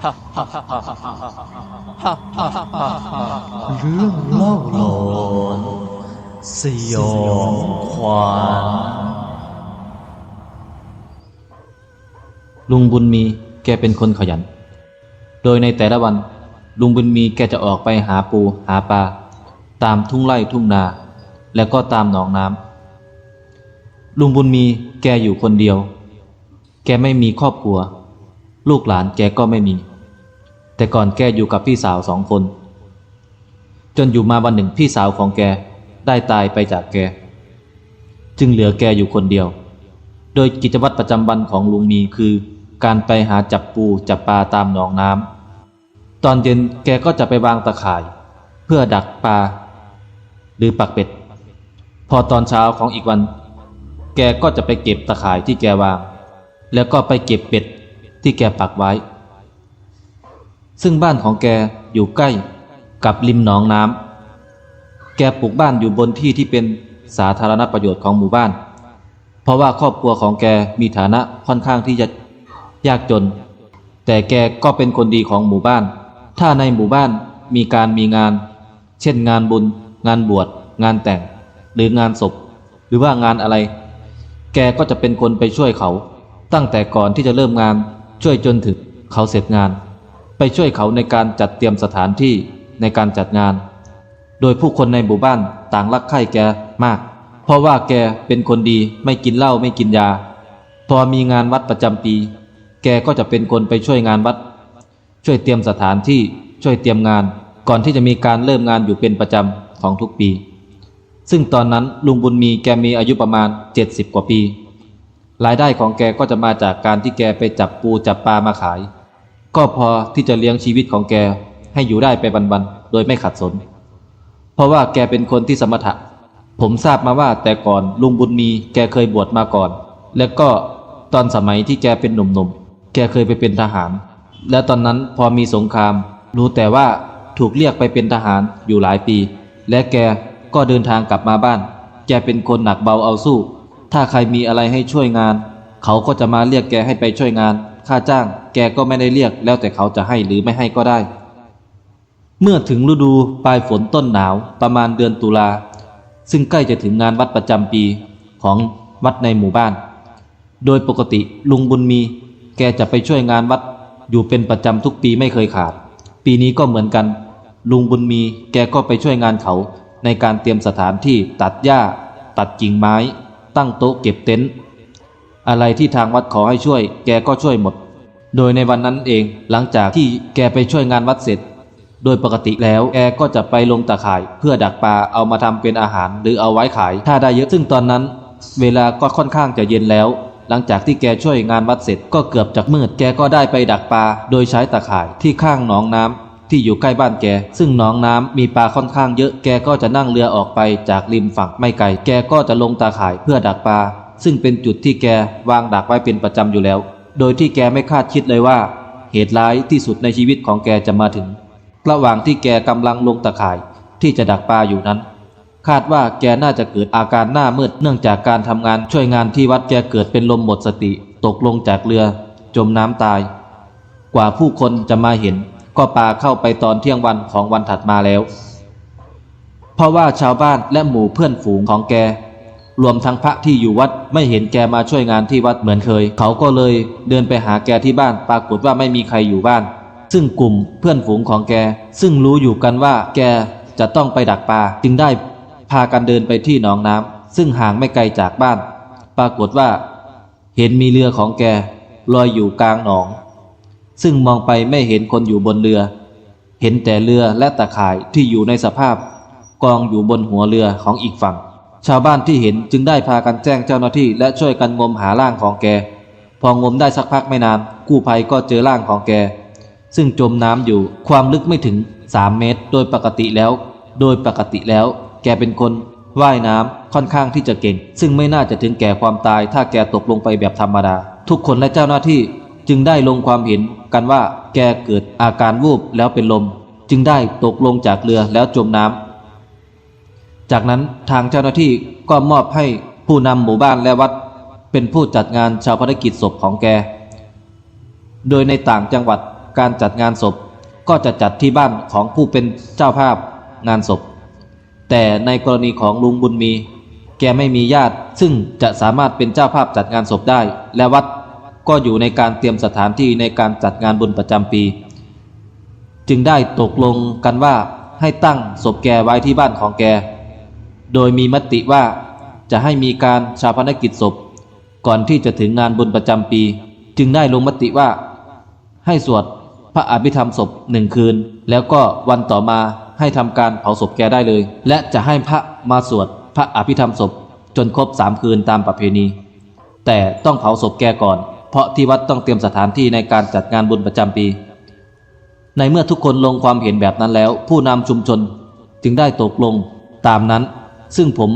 เรื่องเล่าหลอนสยองขวัญลุงบุญมีแกเป็นคนขยัน โดยในแต่ละวัน ลุงบุญมีแกจะออกไปหาปูหาปลาตามทุ่งไร่ทุ่งนา แล้วก็ตามหนองน้ำลุงบุญมีแกอยู่คนเดียว แกไม่มีครอบครัว ลูกหลานแกก็ไม่มี แต่ก่อนแกอยู่กับพี่สาวสองคน จนอยู่มาวันหนึ่งพี่สาวของแกได้ตายไปจากแก จึงเหลือแกอยู่คนเดียว โดยกิจวัตรประจำวันของลุงมีคือ การไปหาจับปูจับปลาตามหนองน้ำตอนเย็นแกก็จะไปวางตะข่าย เพื่อดักปลาหรือปักเป็ด พอตอนเช้าของอีกวัน แกก็จะไปเก็บตะข่ายที่แกวาง แล้วก็ไปเก็บเป็ดที่แกปักไว้ ซึ่งบ้านของแกอยู่ใกล้กับริมหนองน้ำแกปลูกบ้านอยู่บนที่ที่เป็นสาธารณประโยชน์ของหมู่บ้าน เพราะว่าครอบครัวของแกมีฐานะค่อนข้างที่จะยากจน แต่แกก็เป็นคนดีของหมู่บ้าน ถ้าในหมู่บ้านมีการมีงาน เช่นงานบุญ งานบวช งานแต่ง หรืองานศพ หรือว่างานอะไร แกก็จะเป็นคนไปช่วยเขา ตั้งแต่ก่อนที่จะเริ่มงานช่วยจนถึงเขาเสร็จงาน ไปช่วยเขาในการจัดเตรียมสถานที่ในการจัดงาน โดยผู้คนในหมู่บ้านต่างรักใคร่แกมาก เพราะว่าแกเป็นคนดีไม่กินเหล้าไม่กินยา พอมีงานวัดประจำปี แกก็จะเป็นคนไปช่วยงานวัด ช่วยเตรียมสถานที่ช่วยเตรียมงาน ก่อนที่จะมีการเริ่มงานอยู่เป็นประจำของทุกปี ซึ่งตอนนั้นลุงบุญมีแกมีอายุประมาณ 70 กว่าปี รายได้ของแกก็จะมาจากการที่แกไปจับปูจับปลามาขาย ก็พอที่จะเลี้ยงชีวิตของแกให้อยู่ได้ไปวันๆโดยไม่ขัดสน เพราะว่าแกเป็นคนที่สมถะ ผมทราบมาว่าแต่ก่อนลุงบุญมีแกเคยบวชมาก่อน แล้วก็ตอนสมัยที่แกเป็นหนุ่มๆ แกเคยไปเป็นทหาร และตอนนั้นพอมีสงคราม รู้แต่ว่าถูกเรียกไปเป็นทหารอยู่หลายปี และแกก็เดินทางกลับมาบ้าน แกเป็นคนหนักเบาเอาสู้ ถ้าใครมีอะไรให้ช่วยงาน เขาก็จะมาเรียกแกให้ไปช่วยงาน ค่าจ้าง แกก็ไม่ได้เรียก แล้วแต่เขาจะให้หรือไม่ให้ก็ได้ เมื่อถึงฤดูปลายฝนต้นหนาวประมาณเดือนตุลา ซึ่งใกล้จะถึงงานวัดประจำปีของวัดในหมู่บ้าน โดยปกติลุงบุญมี แกจะไปช่วยงานวัดอยู่เป็นประจำทุกปีไม่เคยขาด ปีนี้ก็เหมือนกัน ลุงบุญมีแกก็ไปช่วยงานเขาในการเตรียมสถานที่ตัดหญ้า ตัดกิ่งไม้ ตั้งโต๊ะเก็บเต็นท์ อะไรที่ทางวัดขอให้ช่วย แกก็ช่วยหมด โดยในวันนั้นเองหลังจากที่แกไปช่วยงานวัดเสร็จ โดยปกติแล้วแกก็จะไปลงตะข่าย เพื่อดักปลาเอามาทำเป็นอาหาร หรือเอาไว้ขายถ้าได้เยอะซึ่งตอนนั้น เวลาก็ค่อนข้างจะเย็นแล้ว หลังจากที่แกช่วยงานวัดเสร็จก็เกือบจะมืดแกก็ได้ไปดักปลาโดยใช้ตะข่ายที่ข้างหนองน้ำที่อยู่ใกล้บ้านแก ซึ่งหนองน้ำมีปลาค่อนข้างเยอะ แกก็จะนั่งเรือออกไปจากริมฝั่งไม่ไกล แกก็จะลงตาข่ายเพื่อดักปลา ซึ่งเป็นจุดที่แกวางดักไว้เป็นประจำอยู่แล้ว โดยที่แกไม่คาดคิดเลยว่า เหตุร้ายที่สุดในชีวิตของแกจะมาถึง ระหว่างที่แกกำลังลงตะข่ายที่จะดักปลาอยู่นั้น คาดว่าแกน่าจะเกิดอาการหน้ามืดเนื่องจากการทำงานช่วยงานที่วัดแกเกิดเป็นลมหมดสติ ตกลงจากเรือ จมน้ำตาย กว่าผู้คนจะมาเห็น ก็ปลาเข้าไปตอนเที่ยงวันของวันถัดมาแล้ว เพราะว่าชาวบ้านและหมู่เพื่อนฝูงของแก รวมทั้งพระที่อยู่วัดไม่เห็นแกมาช่วยงานที่วัดเหมือนเคย เขาก็เลยเดินไปหาแกที่บ้านปรากฏว่าไม่มีใครอยู่บ้าน ซึ่งกลุ่มเพื่อนฝูงของแก ซึ่งรู้อยู่กันว่าแกจะต้องไปดักปลาจึงได้พากันเดินไปที่หนองน้ำซึ่งห่างไม่ไกลจากบ้าน ปรากฏว่า เห็นมีเรือของแกลอยอยู่กลางหนอง ซึ่งมองไปไม่เห็นคนอยู่บนเรือ เห็นแต่เรือและตะข่ายที่อยู่ในสภาพ กองอยู่บนหัวเรือของอีกฝั่ง ชาวบ้านที่เห็นจึงได้พากันแจ้งเจ้าหน้าที่และช่วยกันงมหาร่างของแก พองมได้สักพักไม่นานกู้ภัยก็เจอร่างของแก ซึ่งจมน้ำอยู่ความลึกไม่ถึง 3 เมตร โดยปกติแล้ว โดยปกติแล้ว แกเป็นคนว่ายน้ำค่อนข้างที่จะเก่ง ซึ่งไม่น่าจะถึงแก่ความตาย ถ้าแกตกลงไปแบบธรรมดา ทุกคนและเจ้าหน้าที่จึงได้ลงความเห็นกันว่าแกเกิดอาการวูบแล้วเป็นลม จึงได้ตกลงจากเรือแล้วจมน้ำ จากนั้นทางเจ้าหน้าที่ก็มอบให้ผู้นำหมู่บ้านและวัด เป็นผู้จัดงานชาวพนกิจศพของแก โดยในต่างจังหวัดการจัดงานศพก็จะจัดที่บ้านของผู้เป็นเจ้าภาพงานศพ แต่ในกรณีของลุงบุญมี แกไม่มีญาติ ซึ่งจะสามารถเป็นเจ้าภาพจัดงานศพได้ และวัดก็อยู่ในการเตรียมสถานที่ในการจัดงานบุญประจำปี จึงได้ตกลงกันว่าให้ตั้งศพแกไว้ที่บ้านของแก โดยมีมติว่าจะให้มีการชาปนกิจศพ ก่อนที่จะถึงงานบุญประจำปี จึงได้ลงมติว่า ให้สวดพระอภิธรรมศพหนึ่งคืน แล้วก็วันต่อมาให้ทำการเผาศพแกได้เลย และจะให้พระมาสวดพระอภิธรรมศพ จนครบสามคืนตามประเพณี แต่ต้องเผาศพแกก่อน เพราะที่วัดต้องเตรียมสถานที่ในการจัดงานบุญประจำปี ในเมื่อทุกคนลงความเห็นแบบนั้นแล้ว ผู้นำชุมชนจึงได้ตกลงตามนั้น ซึ่งผม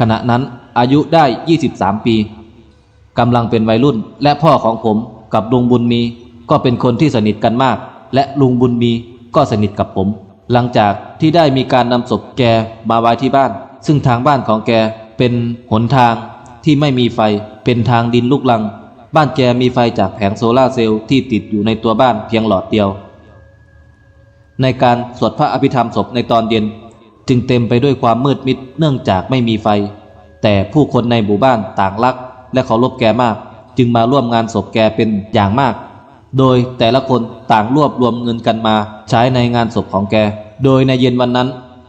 ขณะนั้นอายุได้ 23 ปีกำลังเป็นวัยรุ่นและพ่อของผมกับลุงบุญมี ก็เป็นคนที่สนิทกันมาก และลุงบุญมีก็สนิทกับผม หลังจากที่ได้มีการนำศพแกมาไว้ที่บ้าน ซึ่งทางบ้านของแกเป็นหนทางที่ไม่มีไฟเป็นทางดินลูกลัง บ้านแกมีไฟจากแผงโซลาร์เซลล์ที่ติดอยู่ในตัวบ้านเพียงหลอดเดียว ในการสวดพระอภิธรรมศพในตอนเย็น จึงเต็มไปด้วยความมืดมิดเนื่องจากไม่มีไฟ แต่ผู้คนในหมู่บ้านต่างรัก และเคารพแกมาก จึงมาร่วมงานศพแกเป็นอย่างมาก โดยแต่ละคนต่างรวบรวมเงินกันมาใช้ในงานศพของแก โดยในเย็นวันนั้น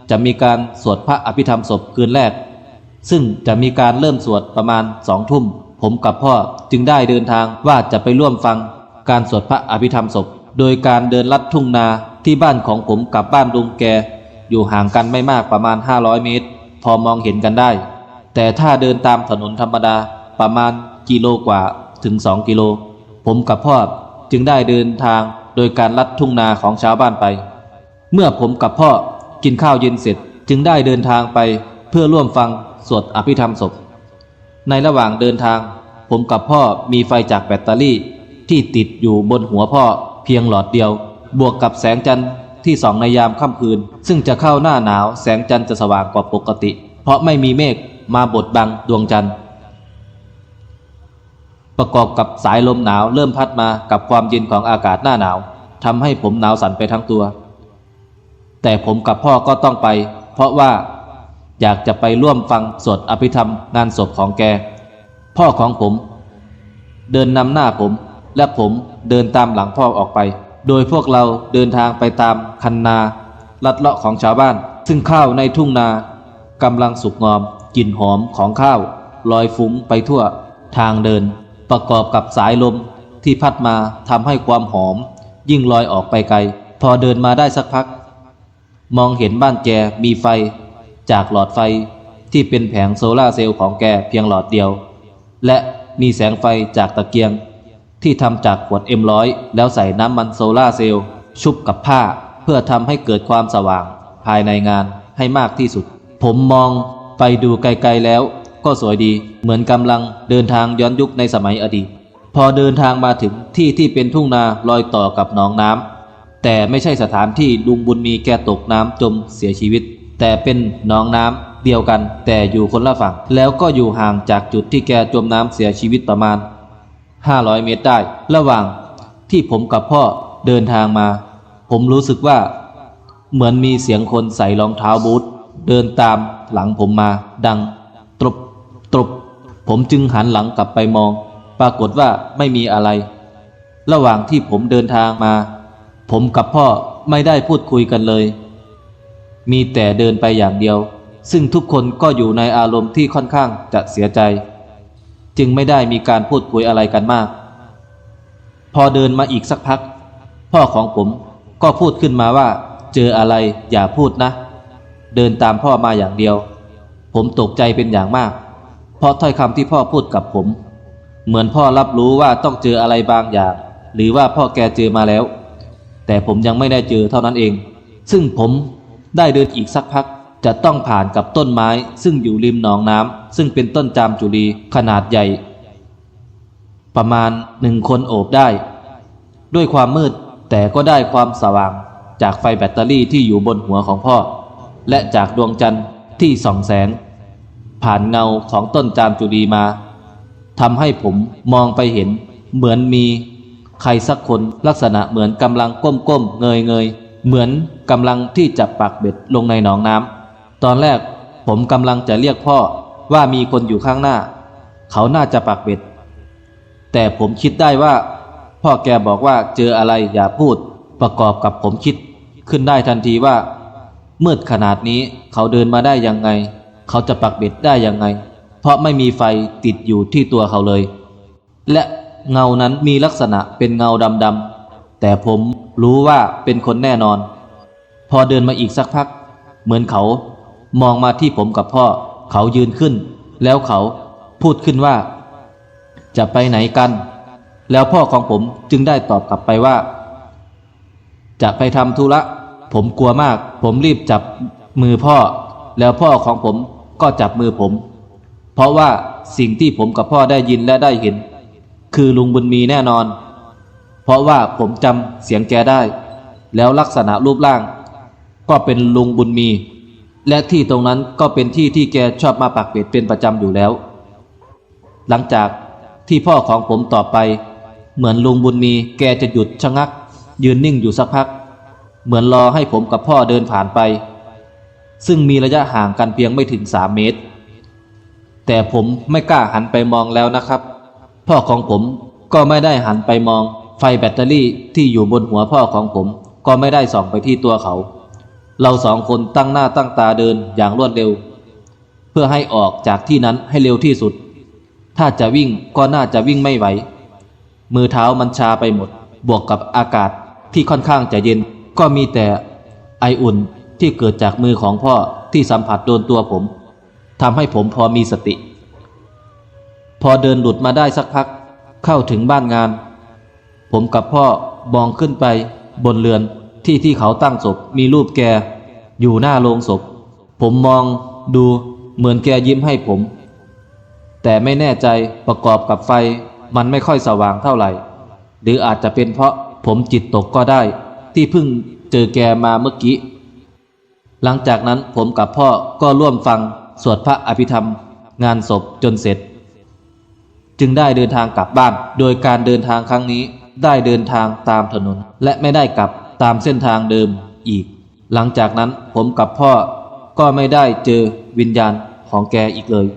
จะมีการสวดพระอภิธรรมศพคืนแรก ซึ่งจะมีการเริ่มสวดประมาณสองทุ่ม ผมกับพ่อจึงได้เดินทางว่าจะไปร่วมฟัง การสวดพระอภิธรรมศพ โดยการเดินลัดทุ่งนาที่บ้านของผมกับบ้านลุงแก อยู่ห่างกันไม่มากประมาณ 500 เมตร พอมองเห็นกันได้ แต่ถ้าเดินตามถนนธรรมดาประมาณกิโลกว่าถึง 2 กิโล ผมกับพ่อจึงได้เดินทางโดยการลัดทุ่งนาของชาวบ้านไป เมื่อผมกับพ่อกินข้าวเย็นเสร็จจึงได้เดินทางไปเพื่อร่วมฟังสวดอภิธรรมศพ ในระหว่างเดินทาง ผมกับพ่อมีไฟจากแบตเตอรี่ที่ติดอยู่บนหัวพ่อเพียงหลอดเดียว บวกกับแสงจันทร์ ที่ส่องในยามค่ำคืน ซึ่งจะเข้าหน้าหนาวแสงจันทร์จะสว่างกว่าปกติ เพราะไม่มีเมฆมาบดบังดวงจันทร์ ประกอบกับสายลมหนาวเริ่มพัดมากับความเย็นของอากาศหน้าหนาวทำให้ผมหนาวสั่นไปทั้งตัว แต่ผมกับพ่อก็ต้องไป เพราะว่าอยากจะไปร่วมฟังสวดอภิธรรมงานศพของแก พ่อของผม เดินนำหน้าผมและผมเดินตามหลังพ่อออกไป โดยพวกเราเดินทางไปตามคันนา ลัดเลาะของชาวบ้าน ซึ่งข้าวในทุ่งนากำลังสุกงอมกลิ่นหอมของข้าว ลอยฟุ้งไปทั่วทางเดิน ประกอบกับสายลมที่พัดมาทำให้ความหอม ยิ่งลอยออกไปไกล พอเดินมาได้สักพัก มองเห็นบ้านแกมีไฟ จากหลอดไฟที่เป็นแผงโซลาเซลล์ของแกเพียงหลอดเดียว และมีแสงไฟจากตะเกียง ที่ทำจากขวด M100 แล้วใส่น้ำมันโซลาเซลล์ชุบกับผ้า เพื่อทำให้เกิดความสว่าง ภายในงานให้มากที่สุด ผมมองไปดูไกลๆแล้ว ก็สวยดี เหมือนกำลังเดินทางย้อนยุคในสมัยอดีต พอเดินทางมาถึงที่ที่เป็นทุ่งนาลอยต่อกับหนองน้ำแต่ไม่ใช่สถานที่ลุงบุญมีแกตกน้ำจมเสียชีวิต แต่เป็นหนองน้ำเดียวกันแต่อยู่คนละฝั่ง แล้วก็อยู่ห่างจากจุดที่แกจมน้ำเสียชีวิตประมาณ 500 เมตรได้ ระหว่างที่ผมกับพ่อเดินทางมา ผมรู้สึกว่า เหมือนมีเสียงคนใส่รองเท้าบูทเดินตามหลังผมมาดัง ตรบตรบผมจึงหันหลังกลับไปมอง ปรากฏว่าไม่มีอะไร ระหว่างที่ผมเดินทางมา ผมกับพ่อไม่ได้พูดคุยกันเลย มีแต่เดินไปอย่างเดียว ซึ่งทุกคนก็อยู่ในอารมณ์ที่ค่อนข้างจะเสียใจ จึงไม่ได้มีการพูดคุยอะไรกันมาก พอเดินมาอีกสักพัก พ่อของผมก็พูดขึ้นมาว่า เจออะไรอย่าพูดนะ เดินตามพ่อมาอย่างเดียว ผมตกใจเป็นอย่างมาก เพราะถ้อยคำที่พ่อพูดกับผม เหมือนพ่อรับรู้ว่าต้องเจออะไรบางอย่าง หรือว่าพ่อแกเจอมาแล้ว แต่ผมยังไม่ได้เจอเท่านั้นเอง ซึ่งผมได้เดินอีกสักพัก จะต้องผ่านกับต้นไม้ซึ่งอยู่ริมหนองน้ำซึ่งเป็นต้นจามจุลีขนาดใหญ่ ประมาณหนึ่งคนโอบได้ ด้วยความมืดแต่ก็ได้ความสว่างจากไฟแบตเตอรี่ที่อยู่บนหัวของพ่อ และจากดวงจันทร์ที่ส่องแสง ผ่านเงาของต้นจามจุลีมาทำให้ผมมองไปเห็นเหมือนมีใครสักคนลักษณะเหมือนกำลังก้มๆเงยๆ เหมือนกำลังที่จะปักเบ็ดลงในหนองน้ำ ตอนแรกผมกำลังจะเรียกพ่อว่ามีคนอยู่ข้างหน้า เขาน่าจะปักเบ็ด แต่ผมคิดได้ว่า พ่อแกบอกว่าเจออะไรอย่าพูดประกอบกับผมคิด ขึ้นได้ทันทีว่า มืดขนาดนี้เขาเดินมาได้ยังไง เขาจะปักเบ็ดได้ยังไง เพราะไม่มีไฟติดอยู่ที่ตัวเขาเลย และเงานั้นมีลักษณะเป็นเงาดำๆแต่ผมรู้ว่าเป็นคนแน่นอน พอเดินมาอีกสักพัก เหมือนเขา มองมาที่ผมกับพ่อ เขายืนขึ้น แล้วเขาพูดขึ้นว่า จะไปไหนกัน แล้วพ่อของผมจึงได้ตอบกลับไปว่า จะไปทำธุระ ผมกลัวมาก ผมรีบจับมือพ่อ แล้วพ่อของผมก็จับมือผม เพราะว่าสิ่งที่ผมกับพ่อได้ยินและได้เห็น คือลุงบุญมีแน่นอน เพราะว่าผมจำเสียงแกได้ แล้วลักษณะรูปร่าง ก็เป็นลุงบุญมี และที่ตรงนั้นก็เป็นที่ที่แกชอบมาปักเป็ดเป็นประจำอยู่แล้ว หลังจากที่พ่อของผมตอบไป เหมือนลุงบุญมีแกจะหยุดชะงัก ยืนนิ่งอยู่สักพัก เหมือนรอให้ผมกับพ่อเดินผ่านไป ซึ่งมีระยะห่างกันเพียงไม่ถึงสามเมตร แต่ผมไม่กล้าหันไปมองแล้วนะครับ พ่อของผมก็ไม่ได้หันไปมอง ไฟแบตเตอรี่ที่อยู่บนหัวพ่อของผม ก็ไม่ได้ส่องไปที่ตัวเขา เราสองคนตั้งหน้าตั้งตาเดินอย่างรวดเร็ว เพื่อให้ออกจากที่นั้นให้เร็วที่สุด ถ้าจะวิ่งก็น่าจะวิ่งไม่ไหว มือเท้ามันชาไปหมด บวกกับอากาศที่ค่อนข้างจะเย็น ก็มีแต่ไออุ่นที่เกิดจากมือของพ่อที่สัมผัสโดนตัวผมทำให้ผมพอมีสติ พอเดินหลุดมาได้สักพัก เข้าถึงบ้านงาน ผมกับพ่อมองขึ้นไปบนเรือน ที่ที่เขาตั้งศพมีรูปแก อยู่หน้าโลงศพ ผมมองดูเหมือนแกยิ้มให้ผม แต่ไม่แน่ใจประกอบกับไฟมันไม่ค่อยสว่างเท่าไหร่ หรืออาจจะเป็นเพราะผมจิตตกก็ได้ ที่เพิ่งเจอแกมาเมื่อกี้ หลังจากนั้นผมกับพ่อก็ร่วมฟังสวดพระอภิธรรม งานศพจนเสร็จ จึงได้เดินทางกลับบ้าน โดยการเดินทางครั้งนี้ได้เดินทางตามถนนและไม่ได้กลับ ตามเส้นทางเดิมอีก หลังจากนั้นผมกับพ่อก็ไม่ได้เจอวิญญาณของแกอีกเลย